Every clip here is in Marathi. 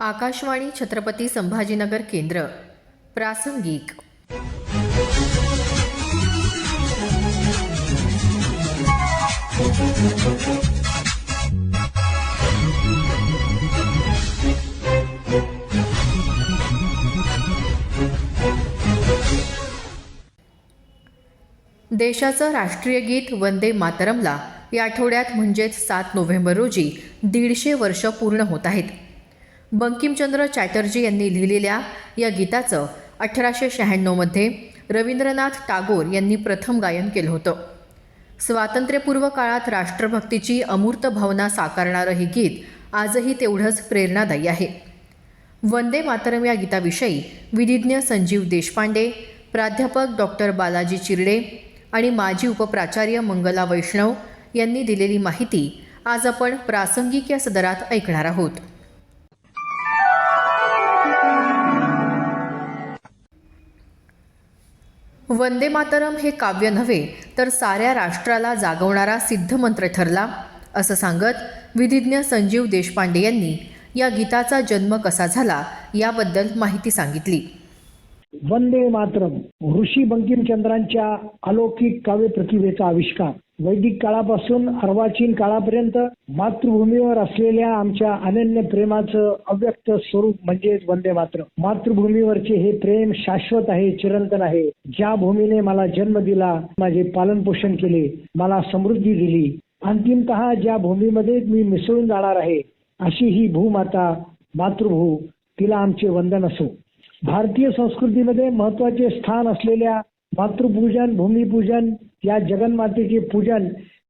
आकाशवाणी छत्रपती संभाजीनगर केंद्र. प्रासंगिक. देशाचं राष्ट्रीय गीत वंदे मातरमला या आठवड्यात म्हणजेच सात नोव्हेंबर रोजी दीडशे वर्ष पूर्ण होत आहेत. बंकिमचंद्र चॅटर्जी यांनी लिहिलेल्या या गीताचं अठराशे शहाण्णवमध्ये रवींद्रनाथ टागोर यांनी प्रथम गायन केलं होतं. स्वातंत्र्यपूर्व काळात राष्ट्रभक्तीची अमूर्त भावना साकारणारं हे गीत आजही तेवढंच प्रेरणादायी आहे. वंदे मातरम या गीताविषयी विधिज्ञ संजीव देशपांडे प्राध्यापक डॉक्टर बालाजी चिरडे आणि माजी उपप्राचार्य मंगला वैष्णव यांनी दिलेली माहिती आज आपण प्रासंगिक या सदरात ऐकणार आहोत. वंदे मातरम हे काव्य नव्हे तर साऱ्या राष्ट्राला जागवणारा सिद्धमंत्र ठरला असं सांगत विधिज्ञ संजीव देशपांडे यांनी या गीताचा जन्म कसा झाला याबद्दल माहिती सांगितली. वंदे मातरम ऋषी बंकिमचंद्रांच्या अलौकिक काव्य प्रतिभेचा आविष्कार. वैदिक काळापासून अर्वाचीन काळापर्यंत मातृभूमीवर असलेल्या आमच्या अनन्य प्रेमाचं अव्यक्त स्वरूप म्हणजेच वंदे मात्र मातृभूमीवरचे हे प्रेम शाश्वत आहे चिरंतन आहे. ज्या भूमीने मला जन्म दिला माझे पालन पोषण केले मला समृद्धी दिली अंतिमतः ज्या भूमीमध्ये मी मिसळून जाणार आहे अशी ही भूमाता मातृभू तिला आमचे वंदन असो. भारतीय संस्कृतीमध्ये महत्त्वाचे स्थान असलेल्या मातृपूजन भूमिपूजन या जगन्मातेचे पूजन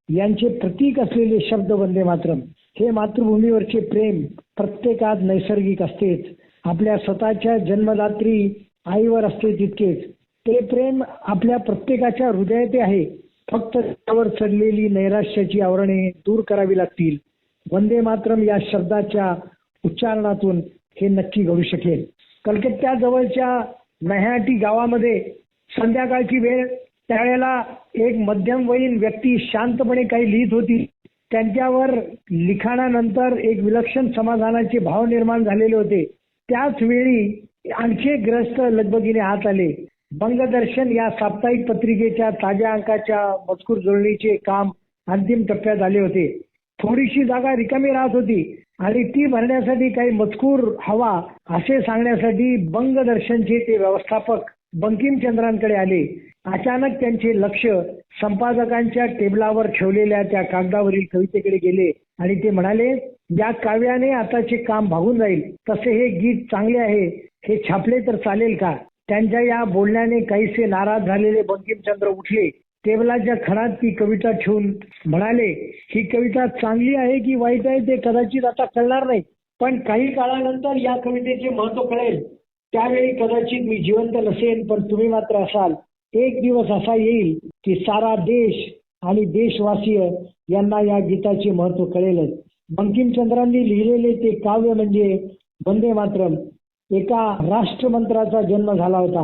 यांचे प्रतीक असलेले शब्द वंदे मातरम. हे मातृभूमीवरचे प्रेम प्रत्येकात नैसर्गिक असतेच. आपल्या स्वतःच्या जन्मदात्री आईवर असते तितकेच. ते प्रेम आपल्या प्रत्येकाच्या हृदयात आहे. फक्त त्यावर चढलेली नैराश्याची आवरणे दूर करावी लागतील. वंदे मातरम या शब्दाच्या उच्चारणातून हे नक्की घडू शकेल. कलकत्त्याजवळच्या नह्याटी गावामध्ये संध्याकाळची वेळ त्यावेळेला एक मध्यमवयीन व्यक्ती शांतपणे काही लिहित होती. त्यांच्यावर लिखाणानंतर एक विलक्षण समाधानाचे भाव निर्माण झालेले होते. त्याच वेळी आणखी एक ग्रस्त लगबगीने हात आले. बंगदर्शन या साप्ताहिक पत्रिकेच्या ताज्या अंकाच्या मजकूर जुळणीचे काम अंतिम टप्प्यात आले होते. थोडीशी जागा रिकामी राहत होती आणि ती भरण्यासाठी काही मजकूर हवा असे सांगण्यासाठी बंगदर्शनचे ते व्यवस्थापक बंकिमचंद्रांकडे आले. अचानक त्यांचे लक्ष संपादकांच्या टेबलावर ठेवलेल्या त्या कागदावरील कवितेकडे गेले आणि ते म्हणाले या काव्याने आताचे काम भागून जाईल. तसे हे गीत चांगले आहे. हे छापले तर चालेल का त्यांच्या या बोलण्याने काहीसे नाराज झालेले बंकिमचंद्र उठले. टेबलाच्या खणात ती कविता ठेवून म्हणाले ही कविता चांगली आहे की वाईट आहे ते कदाचित आता कळणार नाही पण काही काळानंतर या कवितेचे महत्त्व कळेल. त्यावेळी कदाचित मी जिवंत नसेन पण तुम्ही मात्र असाल. एक दिवस असा येईल की सारा देश आणि देशवासीय यांना या गीताचे महत्त्व कळेलच. बंकिमचंद्रांनी लिहिलेले ते काव्य म्हणजे वंदे मातरम. एका राष्ट्रमंत्राचा जन्म झाला होता.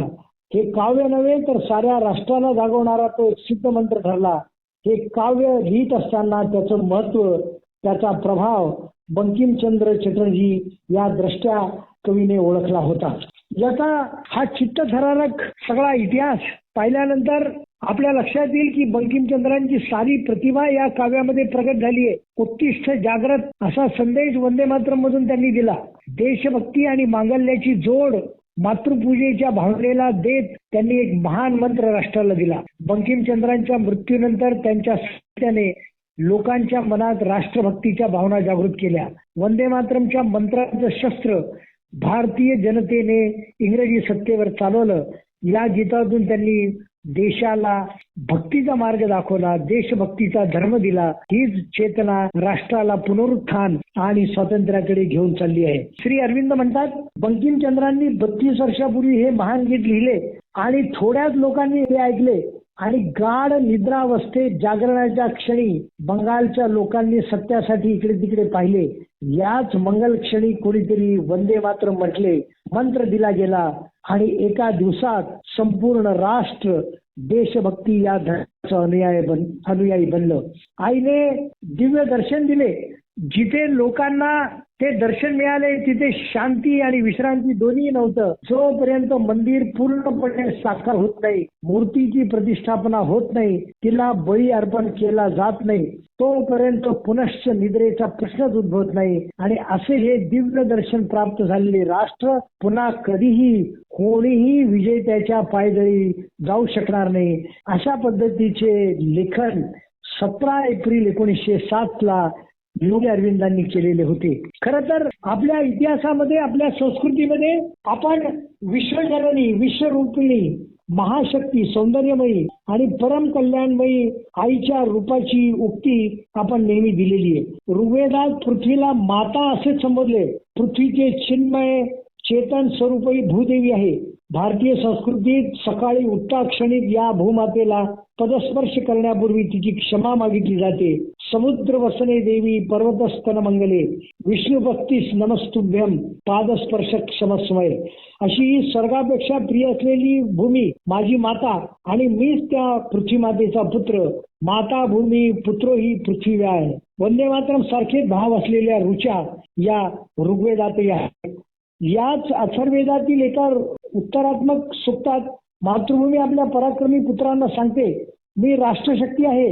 हे काव्य नव्हे तर साऱ्या राष्ट्राला जागवणारा तो एक सिद्ध मंत्र ठरला. हे काव्य लिहित असताना त्याचं महत्त्व त्याचा प्रभाव बंकिमचंद्र चटर्जी या द्रष्ट्या कवीने ओळखला होता. याचा हा चित्तथरारक सगळा इतिहास पाहिल्यानंतर आपल्या लक्षात येईल की बंकिमचंद्रांची सारी प्रतिभा या काव्यामध्ये प्रगट झाली आहे. उत्तिष्ठ जागृत असा संदेश वंदे मातरम मधून त्यांनी दिला. देशभक्ती आणि मांगल्याची जोड मातृपूजेच्या भावनेला देत त्यांनी एक महान मंत्र राष्ट्राला दिला. बंकिमचंद्रांच्या मृत्यूनंतर त्यांच्या साहित्याने लोकांच्या मनात राष्ट्रभक्तीच्या भावना जागृत केल्या. वंदे मातरमच्या मंत्राचं शस्त्र भारतीय जनतेने इंग्रजी सत्तेवर चालवलं. या गीतातून त्यांनी देशाला भक्तीचा मार्ग दाखवला देशभक्तीचा धर्म दिला. हीच चेतना राष्ट्राला पुनरुत्थान आणि स्वातंत्र्याकडे घेऊन चालली आहे. श्री अरविंद म्हणतात बंकिमचंद्रांनी बत्तीस वर्षापूर्वी हे महान गीत लिहिले आणि थोड्याच लोकांनी हे ऐकले. आणि गाढ निद्रावस्थेत जागरणाच्या क्षणी बंगालच्या लोकांनी सत्यासाठी इकडे तिकडे पाहिले. याच मंगल क्षणी कोणीतरी वंदे मात्र म्हटले मंत्र दिला गेला आणि एका दिवसात संपूर्ण राष्ट्र देशभक्ती या धर्माचं अनुयायी बन अनुयायी बनलं. आईने दिव्य दर्शन दिले. जिथे लोकांना ते दर्शन मिळाले तिथे शांती आणि विश्रांती दोन्ही नव्हतं. जोपर्यंत मंदिर पूर्णपणे साकार होत नाही मूर्तीची प्रतिष्ठापना होत नाही तिला बळी अर्पण केला जात नाही तोपर्यंत पुनश्च निद्रेचा प्रश्नच उद्भवत नाही. आणि असे हे दिव्य दर्शन प्राप्त झालेले राष्ट्र पुन्हा कधीही कोणीही विजेत्याच्या पायदळी जाऊ शकणार नाही. अशा पद्धतीचे लेखन सतरा एप्रिल एकोणीसशे सात ला योगी अरविंदांनी केलेले होते. खर तर आपल्या इतिहासामध्ये आपल्या संस्कृतीमध्ये आपण विश्वजननी विश्वरूपिणी महाशक्ती सौंदर्यमयी आणि परम कल्याणमयी आईच्या रूपाची उक्ती आपण नेहमी दिलेली आहे. ऋग्वेदात पृथ्वीला माता असे संबोधले. पृथ्वीचे चिन्मय चेतन स्वरूपी भूदेवी आहे. भारतीय संस्कृतीत सकाळी उठता क्षणी या भूमातेला पदस्पर्श करण्यापूर्वी तिची क्षमा मागितली जाते. समुद्र वसने देवी पर्वतस्तन मंगले. विष्णू भक्तीस नमस्तुभ्यम पादस्पर्श क्षमस्मय. अशी ही स्वर्गापेक्षा प्रिय असलेली भूमी माझी माता आणि मीच त्या पृथ्वी मातेचा पुत्र. माता भूमी पुत्रो ही पृथ्वी आहे. वंदे मातरम सारखे भाव असलेल्या रुचा या ऋग्वेदातही आहेत याच अथर्वेदातील एका उत्तरात्मक सुक्तात मातृभूमी आपल्या पराक्रमी पुत्रांना सांगते मी राष्ट्रशक्ती आहे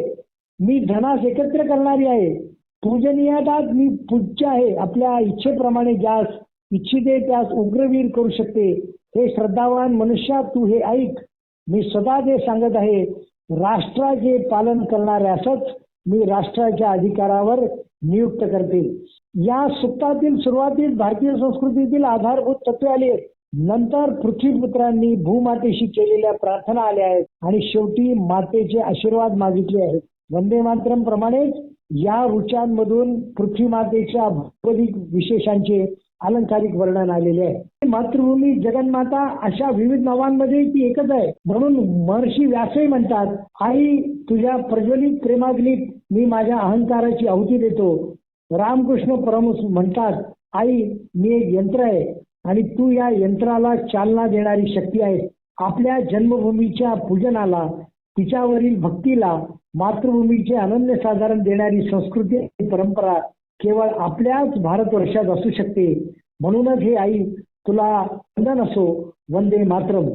मी धनास एकत्र करणारी आहे पूजनीयात मी पूज्य आहे आपल्या इच्छेप्रमाणे ज्यास इच्छिते त्यास उग्रवीर करू शकते. हे श्रद्धावान मनुष्या तू हे ऐक. मी सदा ते सांगत आहे राष्ट्राचे पालन करणाऱ्यासच मी राष्ट्राच्या अधिकारावर नियुक्त करते या सुप्तातील सुरुवातीस भारतीय संस्कृतीतील आधारभूत तत्वे आली आहेत. नंतर पृथ्वीपुत्रांनी भूमातेशी केलेल्या प्रार्थना आल्या आहेत आणि शेवटी मातेचे आशीर्वाद मागितले आहेत. वंदे मातरम प्रमाणेच या ऋचांमधून पृथ्वी मातेच्या भौगोलिक विशेषांचे अलंकारिक वर्णन आलेले आहे. मातृभूमी जगन्माता अशा विविध नावांमध्ये ती एकच आहे. म्हणून महर्षी व्यासही म्हणतात आई तुझ्या प्रज्वलित प्रेमाग्नीत मी माझ्या अहंकाराची आहुती देतो. रामकृष्ण परमहंस म्हणतात आई मी एक यंत्र आहे आणि तू या यंत्राला चालना देणारी शक्ती आहे आपल्या जन्मभूमीच्या पूजनाला तिच्यावरील भक्तीला मातृभूमीचे अनन्य साधारण देणारी संस्कृती आणि परंपरा केवळ आपल्याच भारतवर्षात असू शकते. म्हणूनच हे आई तुला वंदन असो. वंदे मातरम.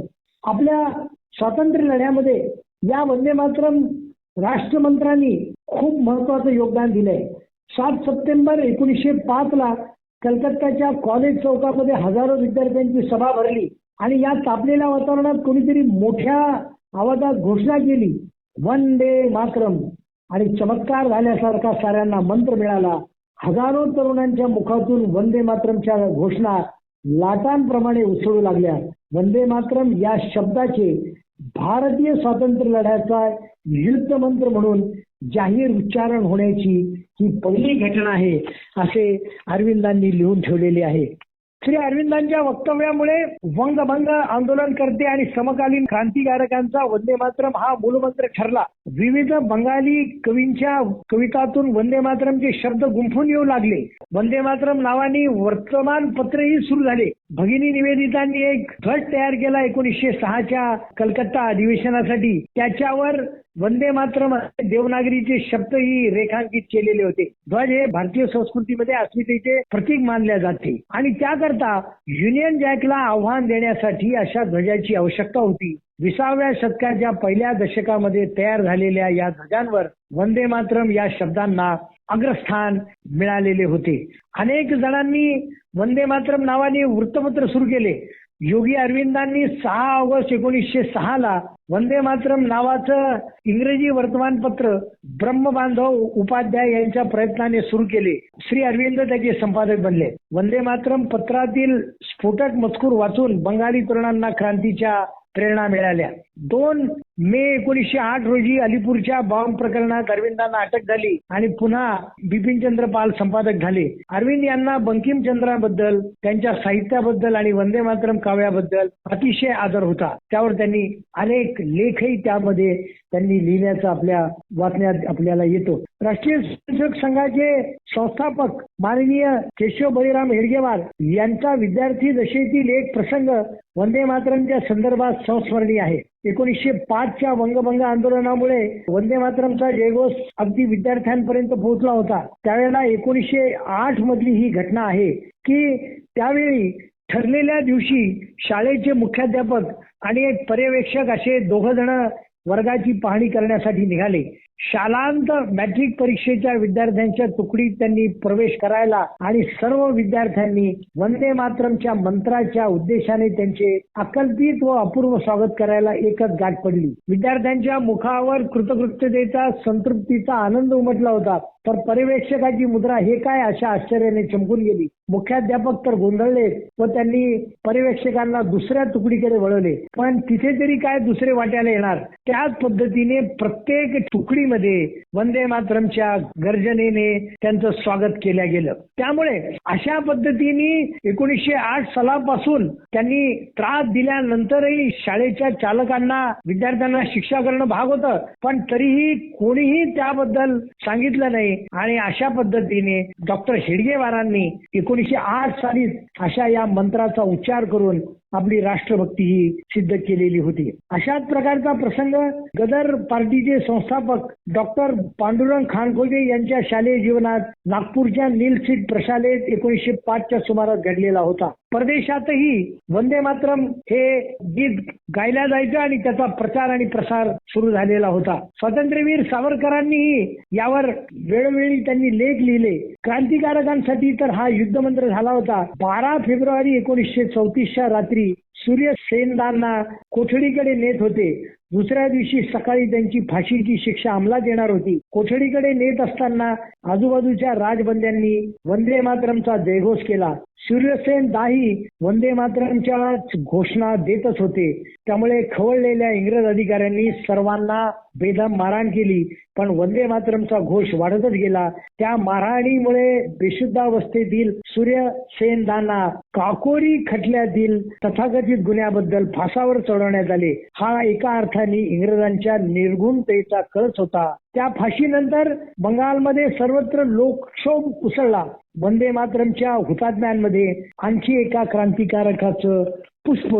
आपल्या स्वातंत्र्य लढ्यामध्ये या वंदे मातरम राष्ट्रमंत्र्यांनी खूप महत्वाचं योगदान दिलंय. सात सप्टेंबर एकोणीसशे पाच ला कलकत्ताच्या कॉलेज चौकामध्ये हजारो विद्यार्थ्यांची सभा भरली. आणि या तापलेल्या वातावरणात कोणीतरी मोठ्या आवाजात घोषणा केली. वंदे मातरम. आणि चमत्कार झाल्यासारखा साऱ्यांना मंत्र मिळाला. हजारो तरुणांच्या मुखातून वंदे मातरमच्या घोषणा लाटांप्रमाणे उसळू लागल्या. वंदे मातरम या शब्दाचे भारतीय स्वातंत्र्य लढ्याचा युद्ध मंत्र म्हणून जाहीर उच्चारण होण्याची ही पहिली घटना आहे असे अरविंदांनी लिहून ठेवलेले आहे. श्री अरविंदांच्या वक्तव्यामुळे वंगभंग आंदोलनकर्ते आणि समकालीन क्रांतिकारकांचा वंदे मातरम हा मूलमंत्र ठरला. विविध बंगाली कवींच्या कवितातून वंदे मातरमचे शब्द गुंफून येऊ लागले. वंदे मातरम नावाने वर्तमानपत्रही सुरू झाले. भगिनी निवेदितांनी एक ध्वज तयार केला एकोणीसशे सहाच्या कलकत्ता अधिवेशनासाठी. त्याच्यावर वंदे मातरम देवनागरीचे शब्दही रेखांकित केलेले होते. ध्वज हे भारतीय संस्कृतीमध्ये अस्मितेचे प्रतीक मानले जाते. आणि त्याकरता युनियन जॅकला आव्हान देण्यासाठी अशा ध्वजाची आवश्यकता होती. विसाव्या शतकाच्या पहिल्या दशकामध्ये तयार झालेल्या या ध्वजांवर वंदे मातरम या शब्दांना अग्रस्थान मिळालेले होते. अनेक जणांनी वंदे मातरम नावाने वृत्तपत्र सुरू केले. योगी अरविंदांनी सहा ऑगस्ट एकोणीसशे सहा ला वंदे मातरम नावाचं इंग्रजी वर्तमानपत्र ब्रह्मबांधव उपाध्याय यांच्या प्रयत्नाने सुरू केले. श्री अरविंद त्याचे संपादक बनले. वंदे मातरम पत्रातील स्फोटक मजकूर वाचून बंगाली तरुणांना क्रांतीच्या प्रेरणा मिळाल्या. दोन मे एकोणीसशे आठ रोजी अलीपूरच्या बॉम्ब प्रकरणात अरविंदांना अटक झाली आणि पुन्हा बिपिनचंद्र पाल संपादक झाले. अरविंद यांना बंकिमचंद्राबद्दल त्यांच्या साहित्याबद्दल आणि वंदे मातरम काव्याबद्दल अतिशय आदर होता. त्यावर त्यांनी अनेक लेखही त्यामध्ये त्यांनी लिहिण्याचा आपल्या वाचण्यात आपल्याला येतो. राष्ट्रीय स्वयंसेवक संघाचे संस्थापक माननीय केशव बळीराम हेडगेवार यांचा विद्यार्थी दशेतील एक प्रसंग वंदे मातरमच्या संदर्भात संस्मरणीय आहे. एकोणीसशे पाचच्या वंगभंग आंदोलनामुळे वंदे मातरमचा जयघोष अगदी विद्यार्थ्यांपर्यंत पोहोचला होता. त्यावेळेला एकोणीसशे आठ मधली ही घटना आहे की त्यावेळी ठरलेल्या दिवशी शाळेचे मुख्याध्यापक आणि एक पर्यवेक्षक असे दोघ जण वर्गाची पाहणी करण्यासाठी निघाले. शालांत मॅट्रिक परीक्षेच्या विद्यार्थ्यांच्या तुकडीत त्यांनी प्रवेश करायला आणि सर्व विद्यार्थ्यांनी वंदे मातरमच्या मंत्राच्या उद्देशाने त्यांचे अकल्पित व अपूर्व स्वागत करायला एकच गाठ पडली. विद्यार्थ्यांच्या मुखावर कृतकृत्यतेचा संतृप्तीचा आनंद उमटला होता. तर पर्यवेक्षकाची मुद्रा हे काय अशा आश्चर्याने चमकून गेली. मुख्याध्यापक तर गोंधळले व त्यांनी पर्यवेक्षकांना दुसऱ्या तुकडीकडे वळवले. पण तिथे तरी काय दुसरे वाट्याला येणार? त्याच पद्धतीने प्रत्येक तुकडी तुकडीमध्ये वंदे मातरमच्या गर्जनेने त्यांचं स्वागत केलं गेलं. त्यामुळे अशा पद्धतीने एकोणीसशे आठ सालापासून त्यांनी त्रास दिल्यानंतरही शाळेच्या चालकांना विद्यार्थ्यांना शिक्षा करणं भाग होतं. पण तरीही कोणीही त्याबद्दल सांगितलं नाही. आणि अशा पद्धतीने डॉक्टर हेडगेवारांनी एकोणीसशे आठ साली अशा या मंत्राचा उच्चार करून आपली राष्ट्रभक्ती ही सिद्ध केलेली होती. अशाच प्रकारचा प्रसंग गदर पार्टीचे संस्थापक डॉक्टर पांडुरंग खानखोजे यांच्या शालेय जीवनात नागपूरच्या नीलसीट प्रशालेत एकोणीसशे पाचच्या सुमारास घडलेला होता. परदेशातही वंदे मातरम हे गीत गायला जायचं आणि त्याचा प्रचार आणि प्रसार सुरू झालेला होता. स्वातंत्र्यवीर सावरकरांनीही यावर वेळोवेळी त्यांनी लेख लिहिले. क्रांतिकारकांसाठी तर हा युद्धमंत्र झाला होता. बारा फेब्रुवारी एकोणीसशे चौतीसच्या रात्री सूर्य सेनदारांना कोठडीकडे नेत होते. दुसऱ्या दिवशी सकाळी त्यांची फाशीची शिक्षा अंमलात येणार होती. कोठडीकडे नेत असताना आजूबाजूच्या राजबंद्यांनी वंदे मातरमचा जयघोष केला. सूर्यसेन दाही वंदे मातरमच्या घोषणा देतच होते. त्यामुळे खवळलेल्या इंग्रज अधिकाऱ्यांनी सर्वांना बेदम मारहाण केली. पण वंदे मातरमचा घोष वाढतच गेला. त्या मारहाणीमुळे बेशुद्धावस्थेतील सूर्यसेनदांना काकोरी खटल्यातील तथाकथित गुन्ह्याबद्दल फासावर चढवण्यात आले. हा एका अर्थाने इंग्रजांच्या निर्गुणतेचा कळच होता. त्या फाशीनंतर बंगालमध्ये सर्वत्र लोकक्षोभ उसळला. वंदे मातरमच्या हुतात्म्यांमध्ये आणखी एका क्रांतिकारकाचं पुष्प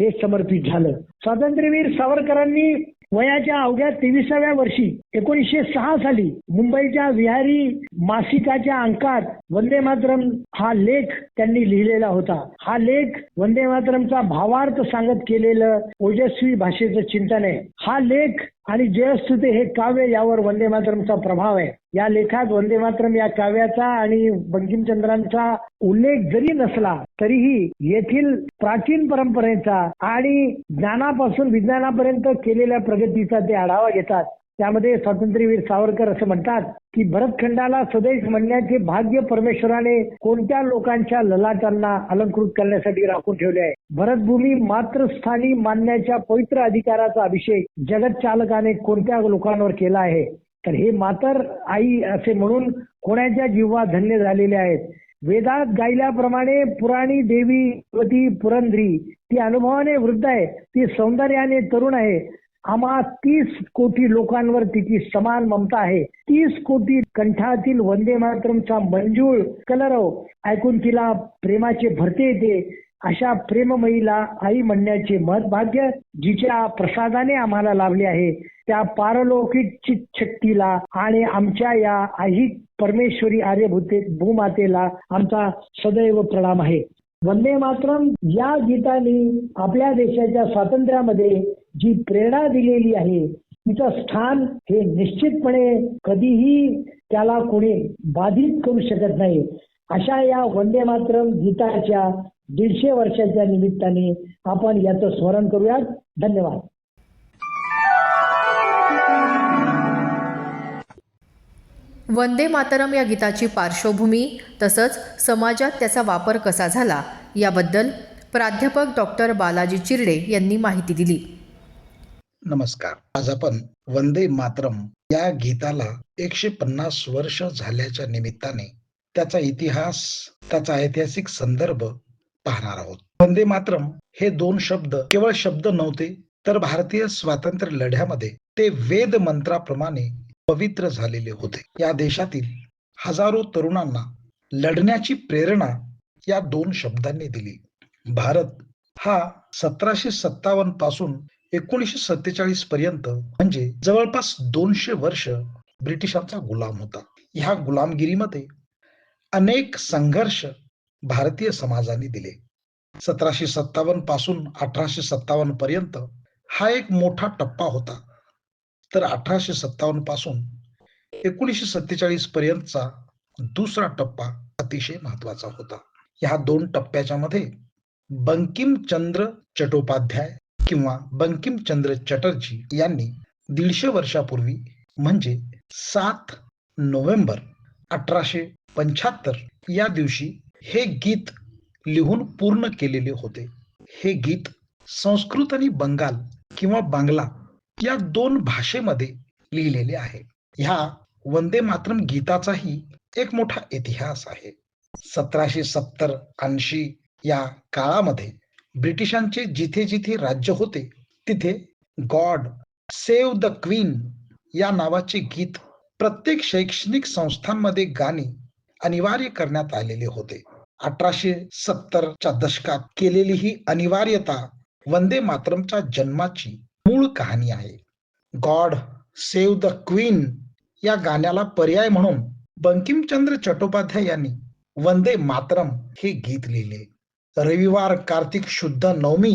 हे समर्पित झालं. स्वातंत्र्यवीर सावरकरांनी वयाच्या अवघ्या तेविसाव्या वर्षी एकोणीसशे सहा साली मुंबईच्या विहारी मासिकाच्या अंकात वंदे मातरम हा लेख त्यांनी लिहिलेला होता. हा लेख वंदे मातरमचा भावार्थ सांगत केलेलं ओजस्वी भाषेचं चिंतन आहे. हा लेख आणि जयस्तुते हे काव्य यावर वंदे मातरमचा प्रभाव आहे. या लेखात वंदे मातरम या काव्याचा आणि बंकिमचंद्रांचा उल्लेख जरी नसला तरीही येथील प्राचीन परंपरेचा आणि ज्ञानापासून विज्ञानापर्यंत केलेल्या प्रगतीचा ते आढावा घेतात. त्यामध्ये स्वातंत्र्यवीर सावरकर असं म्हणतात की भरतखंडाला स्वदेश म्हणण्याचे भाग्य परमेश्वराने कोणत्या लोकांच्या ललाटांना अलंकृत करण्यासाठी राखून ठेवले आहे? भरतभूमी मातृस्थानी मानण्याच्या पवित्र अधिकाराचा अभिषेक जगत चालकाने कोणत्या लोकांवर केला आहे? तर हे मातर आई असे म्हणून कोणाच्या जीवा धन्य झालेले आहेत? वेदात गायल्याप्रमाणे पुराणी देवी वती पुरंद्री ती अनुभवाने वृद्ध आहे ती सौंदर्याने तरुण आहे. आम्हा तीस कोटी लोकांवर तिची समान ममता आहे. तीस कोटी कंठातील वंदे मातरमचा मंजूळ कलरव ऐकून तिला प्रेमाचे भरते येते. अशा प्रेममयीला आई म्हणण्याचे महत्भाग्य जिच्या प्रसादाने आम्हाला लाभले आहे. त्या पारलौकिक चित शक्तीला आणि आमच्या या आई परमेश्वरी आर्यभूते भूमातेला आमचा सदैव प्रणाम आहे. वंदे मातरम या गीताने आपल्या देशाच्या स्वातंत्र्यामध्ये जी प्रेरणा दिलेली आहे तिचं स्थान हे निश्चितपणे कधीही त्याला कोणी बाधित करू शकत नाही. अशा या वंदे मातरम गीताच्या दीडशे वर्षाच्या निमित्ताने आपण याचं स्मरण करूयात. धन्यवाद. वंदे मातरम या गीताची पार्श्वभूमी तसंच समाजात त्याचा वापर कसा झाला याबद्दल प्राध्यापक डॉक्टर बालाजी चिरडे यांनी माहिती दिली. नमस्कार. आज आपण वंदे मातरम या गीताला एकशे पन्नास वर्ष झाल्याच्या निमित्ताने त्याचा इतिहास त्याचा ऐतिहासिक संदर्भ पाहणार आहोत. वंदे मातरम हे दोन शब्द केवळ शब्द नव्हते तर भारतीय स्वातंत्र्य लढ्यामध्ये ते वेद मंत्राप्रमाणे पवित्र झालेले होते. या देशातील हजारो तरुणांना लढण्याची प्रेरणा या दोन शब्दांनी दिली. भारत हा सतराशे सत्तावन्नपासून एकोणीसशे सत्तेचाळीस पर्यंत म्हणजे जवळपास दोनशे वर्ष ब्रिटिशांचा गुलाम होता. ह्या गुलामगिरीमध्ये अनेक संघर्ष भारतीय समाजाने दिले. सतराशे सत्तावन्नपासून अठराशे सत्तावन्न पर्यंत हा एक मोठा टप्पा होता. तर अठराशे सत्तावन्नपासून एकोणीसशे सत्तेचाळीस पर्यंतचा दुसरा टप्पा अतिशय महत्त्वाचा होता. ह्या दोन टप्प्याच्या मध्ये बंकिमचंद्र चट्टोपाध्याय किंवा बंकिमचंद्र चटर्जी यांनी दीडशे वर्षापूर्वी म्हणजे सात नोव्हेंबर अठराशे पंच्याहत्तर या दिवशी हे गीत लिहून पूर्ण केलेले होते. हे गीत संस्कृत आणि बंगाल किंवा बांगला या दोन भाषेमध्ये लिहिलेले आहे. ह्या वंदे मातरम गीताचाही एक मोठा इतिहास आहे. सतराशे सत्तर ऐंशी या काळामध्ये ब्रिटिशांचे जिथे जिथे राज्य होते तिथे गॉड सेव्ह द क्वीन या नावाचे गीत प्रत्येक शैक्षणिक संस्थांमध्ये गाणे अनिवार्य करण्यात आलेले होते. अठराशे सत्तरच्या दशकात केलेली ही अनिवार्यता वंदे मातरमच्या जन्माची मूळ कहाणी आहे. गॉड सेव्ह द क्वीन या गाण्याला पर्याय म्हणून बंकिमचंद्र चट्टोपाध्याय यांनी वंदे मातरम हे गीत लिहिले. रविवार कार्तिक शुद्ध नवमी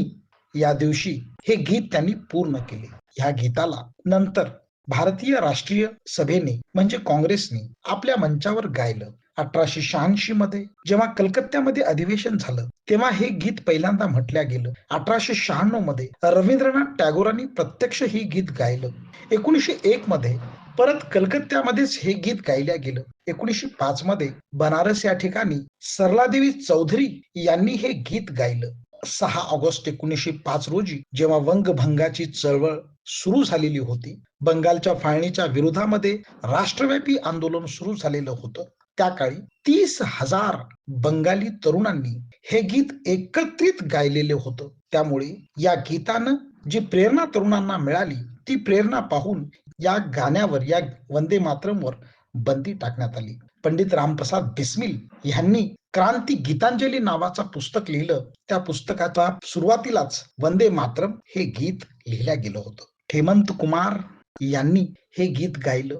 या दिवशी हे गीत त्यांनी पूर्ण केले. ह्या गीताला नंतर भारतीय राष्ट्रीय सभेने म्हणजे काँग्रेसने आपल्या मंचावर गायलं. अठराशे शहाऐंशी मध्ये जेव्हा कलकत्त्यामध्ये अधिवेशन झालं तेव्हा हे गीत पहिल्यांदा म्हटल्या गेलं. अठराशे शहाण्णवमध्ये रवींद्रनाथ टागोरांनी प्रत्यक्ष हे गीत गायलं. एकोणीसशे एक मध्ये परत कलकत्त्यामध्येच हे गीत गायल्या गेलं. एकोणीसशे पाच मध्ये बनारस या ठिकाणी सरलादेवी चौधरी यांनी हे गीत गायलं. सहा ऑगस्ट एकोणीसशे पाच रोजी जेव्हा वंगभंगाची चळवळ सुरू झालेली होती बंगालच्या फाळणीच्या विरोधामध्ये राष्ट्रव्यापी आंदोलन सुरू झालेलं होतं. त्या काळी तीस हजार बंगाली तरुणांनी हे गीत एकत्रित गायलेले होतं. त्यामुळे या गीतानं जी प्रेरणा तरुणांना मिळाली ती प्रेरणा पाहून या गाण्यावर या वंदे मातरमवर बंदी टाकण्यात आली. पंडित रामप्रसाद बिस्मिल यांनी क्रांती गीतांजली नावाचं पुस्तक लिहिलं. त्या पुस्तकाच्या सुरुवातीलाच वंदे मातरम हे गीत लिहिल्या गेलं होतं. हेमंत कुमार यांनी हे गीत गायलं.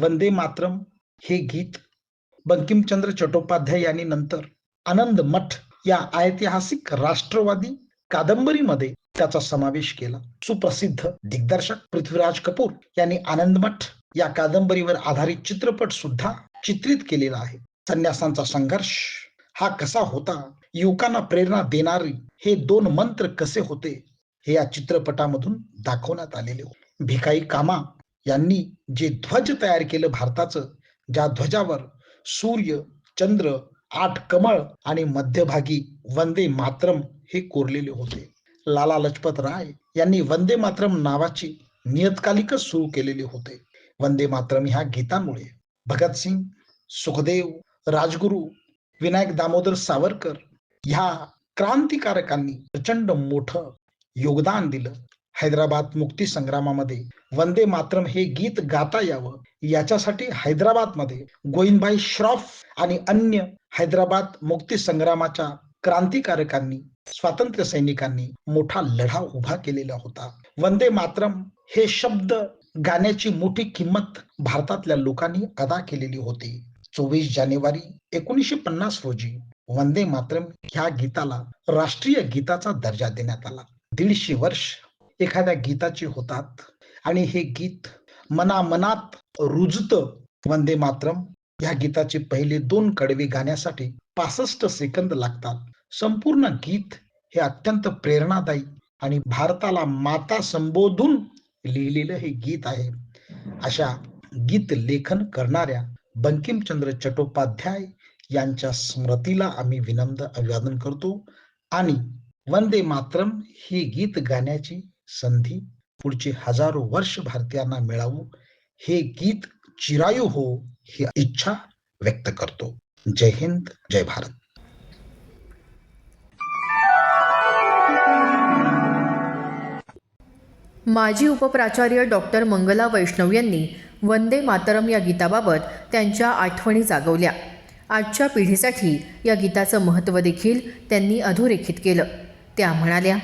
वंदे मातरम हे गीत बंकिमचंद्र चट्टोपाध्याय यांनी नंतर आनंद मठ या ऐतिहासिक राष्ट्रवादी कादंबरीमध्ये त्याचा समावेश केला. सुप्रसिद्ध दिग्दर्शक पृथ्वीराज कपूर यांनी आनंद मठ या कादंबरीवर आधारित चित्रपट सुद्धा चित्रित केलेला आहे. संन्यासांचा संघर्ष हा कसा होता? युवकांना प्रेरणा देणारी हे दोन मंत्र कसे होते? हे या चित्रपटामधून दाखवण्यात आलेले होते. भिकाई कामा यांनी जे ध्वज तयार केलं भारताचं ज्या ध्वजावर सूर्य चंद्र आठ कमळ आणि मध्यभागी वंदे मातरम हे कोरलेले होते. लाला लजपत राय यांनी वंदे मातरम नावाची नियतकालिकच सुरू केलेले होते. वंदे मातरम ह्या गीतामुळे भगतसिंग सुखदेव राजगुरू विनायक दामोदर सावरकर ह्या क्रांतिकारकांनी प्रचंड मोठं योगदान दिलं. हैदराबाद मुक्ती संग्रामामध्ये वंदे मातरम हे गीत गाता यावं याच्यासाठी हैदराबादमध्ये गोविंदभाई श्रॉफ आणि अन्य हैदराबाद मुक्ती संग्रामाच्या क्रांतिकारकांनी स्वातंत्र्य सैनिकांनी मोठा लढा उभा केलेला होता. वंदे मातरम हे शब्द गाण्याची मोठी किंमत भारतातल्या लोकांनी अदा केलेली होती. चोवीस जानेवारी एकोणीसशे पन्नास रोजी वंदे मातरम ह्या गीताला राष्ट्रीय गीताचा दर्जा देण्यात आला. दीडशे वर्ष एखाद्या गीताची होतात आणि हे गीत मनामनात रुजत वंदे मातरम या गीताचे पहिले दोन कडवे गाण्यासाठी पासष्ट सेकंद लागतात. संपूर्ण गीत हे अत्यंत प्रेरणादायी आणि भारताला माता संबोधून लिहिलेलं हे गीत आहे. अशा गीत लेखन करणाऱ्या बंकिमचंद्र चट्टोपाध्याय यांच्या स्मृतीला आम्ही विनम्र अभिवादन करतो आणि वंदे मातरम हे गीत गाण्याची संधी पुढचे हजारो वर्ष भारतीयांना मिळावू हे गीत चिरायू हो ही इच्छा व्यक्त करतो. जय हिंद जय भारत. माजी उपप्राचार्य डॉक्टर मंगला वैष्णव यांनी वंदे मातरम या गीताबाबत त्यांच्या आठवणी जागवल्या. आजच्या पिढीसाठी या गीताचं महत्त्व देखील त्यांनी अधोरेखित केलं. त्या म्हणाल्या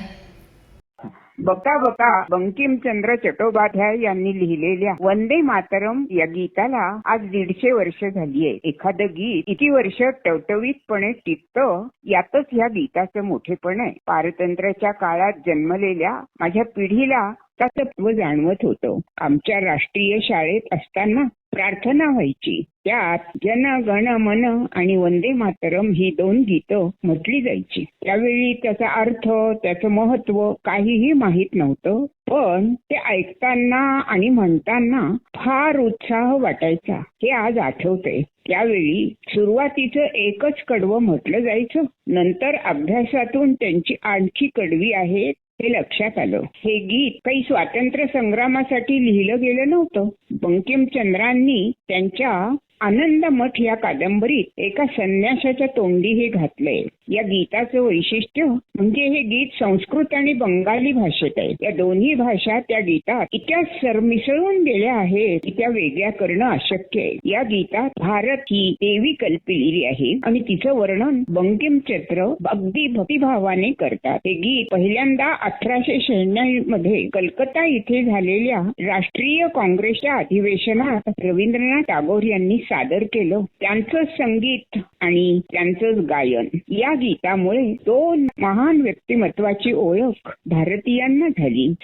बका बका बंकिमचंद्र चटोपाध्याय यांनी लिहिलेल्या वंदे मातरम या गीताला आज दीडशे वर्ष झाली आहे एखादं गीत किती वर्ष टवटवीतपणे टिकतं यातच ह्या गीताचं मोठेपण आहे. पारतंत्र्याच्या काळात जन्मलेल्या माझ्या पिढीला त्याचं तत्व जाणवत होतं. आमच्या राष्ट्रीय शाळेत असताना प्रार्थना व्हायची. त्यात जन गण मन आणि वंदे मातरम ही दोन गीतं म्हटली जायची. त्यावेळी त्याचा अर्थ त्याचं महत्त्व काहीही माहीत नव्हतं पण ते ऐकताना आणि म्हणताना फार उत्साह वाटायचा. हे आज आठवतंय. त्यावेळी सुरुवातीचं एकच कडवं म्हटलं जायचं. नंतर अभ्यासातून त्यांची आणखी कडवी आहेत हे लक्षात आलं. हे गीत काही स्वातंत्र्य संग्रामासाठी लिहिलं गेलं नव्हतं. बंकिमचंद्रांनी त्यांच्या आनंद मठ या कादंबरीत एका संन्यासाच्या तोंडी हे घातलंय या गीताचं वैशिष्ट्य म्हणजे हे गीत संस्कृत आणि बंगाली भाषेत आहे. या दोन्ही भाषा त्या गीतात इतक्या सरमिसळून गेल्या आहेत. की त्या वेगळ्या करणं अशक्य आहे. या गीतात भारत ही देवी कल्पिलेली आहे आणि तिचं वर्णन बंकिमचंद्र अगदी भक्तिभावाने करतात. हे गीत पहिल्यांदा अठराशे शहाण्णवमध्ये कलकत्ता इथे झालेल्या राष्ट्रीय काँग्रेसच्या अधिवेशनात रवींद्रनाथ टागोर यांनी सादर केलं त्यांचं संगीत आणि त्यांचं गायन या गीतामुळे दोन महान व्यक्तिमत्वाची ओळख भारतीयांना झाली.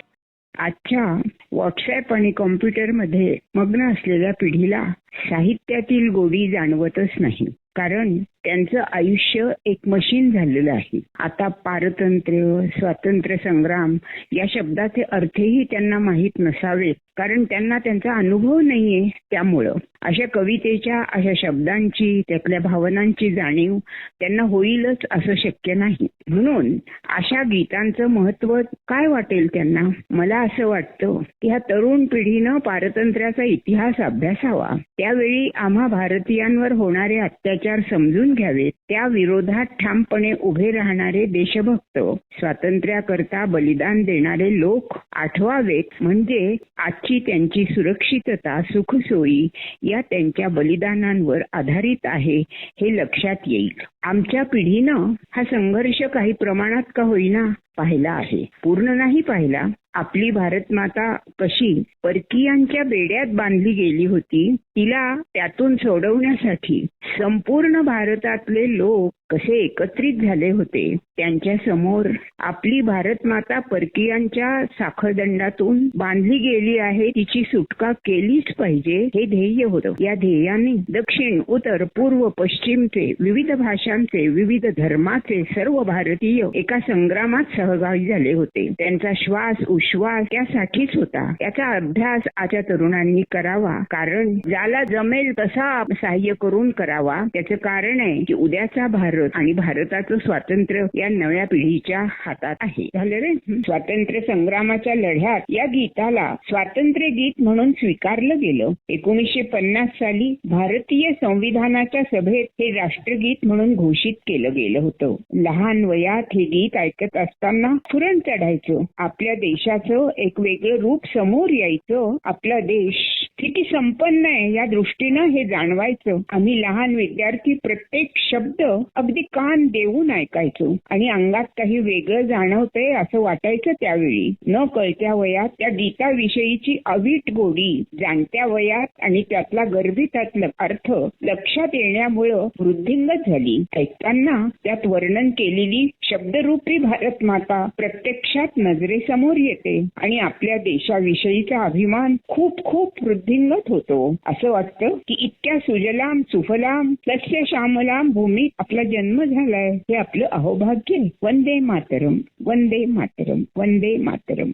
आजच्या व्हॉट्सअप आणि कॉम्प्युटरमध्ये मग्न असलेल्या पिढीला साहित्यातील गोडी जाणवतच नाही. कारण त्यांचं आयुष्य एक मशीन झालेलं आहे. आता पारतंत्र्य स्वातंत्र्य संग्राम या शब्दाचे अर्थही त्यांना माहीत नसावेत कारण त्यांना त्यांचा अनुभव नाहीये त्यामुळं. अशा कवितेच्या अशा शब्दांची त्यातल्या भावनांची जाणीव त्यांना होईलच असं शक्य नाही. म्हणून अशा गीतांचं महत्त्व काय वाटेल त्यांना? मला असं वाटतं की ह्या तरुण पिढीनं पारतंत्र्याचा इतिहास अभ्यासावा. त्यावेळी आम्हा भारतीयांवर होणारे अत्याचार समजून घ्यावेत त्या विरोधात ठामपणे उभे राहणारे देशभक्त स्वातंत्र्याकरता बलिदान देणारे लोक आठवावेत म्हणजे आजची त्यांची सुरक्षितता सुखसोयी या त्यांच्या बलिदानांवर आधारित आहे हे लक्षात येईल. आमच्या पिढीनं हा संघर्ष काही प्रमाणात का होईना? पाहिला आहे. पूर्ण नाही पाहिला आपली भारत माता कशी परकीयांच्या बेड्यात बांधली गेली होती तिला त्यातून सोडवण्यासाठी संपूर्ण भारतातले लोक कसे एकत्रित झाले होते त्यांच्यासमोर आपली भारत माता परकीयांच्या साखळदंडातून बांधली गेली आहे तिची सुटका केलीच पाहिजे हे ध्येय होतं. या ध्येयाने दक्षिण उत्तर पूर्व पश्चिमचे विविध भाषांचे विविध धर्माचे सर्व भारतीय एका संग्रामात सहभागी झाले होते. त्यांचा श्वास उश्वास त्यासाठीच होता. त्याचा अभ्यास आजच्या तरुणांनी करावा कारण ज्याला जमेल तसा सहाय्य करून करावा. त्याचं कारण आहे की उद्याचा भारत आणि भारताचं स्वातंत्र्य या नव्या पिढीच्या हातात आहे. झालं रे स्वातंत्र्य संग्रामाच्या लढ्यात या गीताला स्वातंत्र्य गीत म्हणून स्वीकारलं गेलं. एकोणीसशे पन्नास साली भारतीय संविधानाच्या सभेत हे राष्ट्रगीत म्हणून घोषित केलं गेलं होतं. लहान वयात हे गीत ऐकत असताना फुरण चढायचं आपल्या देशाचं एक वेगळं रूप समोर यायचं आपला देश किती संपन्न आहे या दृष्टीनं हे जाणवायचं. आम्ही लहान विद्यार्थी प्रत्येक शब्द अगदी कान देऊन ऐकायचो. आणि अंगात काही वेगळं जाणवतंय असं वाटायचं त्यावेळी. न कळत्या वयात त्या गीताविषयीची अवीट गोडी जाणत्या वयात आणि त्यातला गर्भितातला अर्थ लक्षात येण्यामुळं वृद्धिंगत झाली. ऐकताना त्यात वर्णन केलेली शब्दरूपी भारत माता प्रत्यक्षात नजरेसमोर येते. आणि आपल्या देशाविषयीचा अभिमान खूप खूप वृद्धिंगत होतो. असं वाटतं की इतक्या सुजलाम सुफलाम सस्य श्यामलाम भूमीत आपला जन्म झालाय. हे आपलं अहोभाग्य. वंदे मातरम वंदे मातरम वंदे मातरम.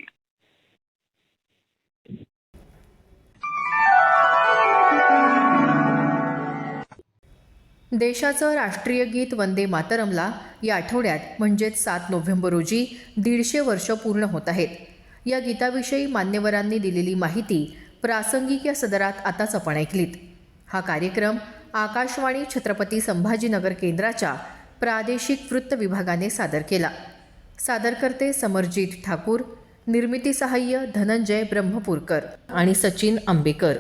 देशाचं राष्ट्रीय गीत वंदे मातरमला या आठवड्यात म्हणजेच सात नोव्हेंबर रोजी दीडशे वर्ष पूर्ण होत आहेत. या गीताविषयी मान्यवरांनी दिलेली माहिती प्रासंगिक या सदरात आताच आपण ऐकलीत हा कार्यक्रम आकाशवाणी छत्रपती संभाजीनगर केंद्राच्या प्रादेशिक वृत्त विभागाने सादर केला सादरकर्ते समरजित ठाकूर निर्मिती सहाय्य धनंजय ब्रह्मपूरकर आणि सचिन आंबेकर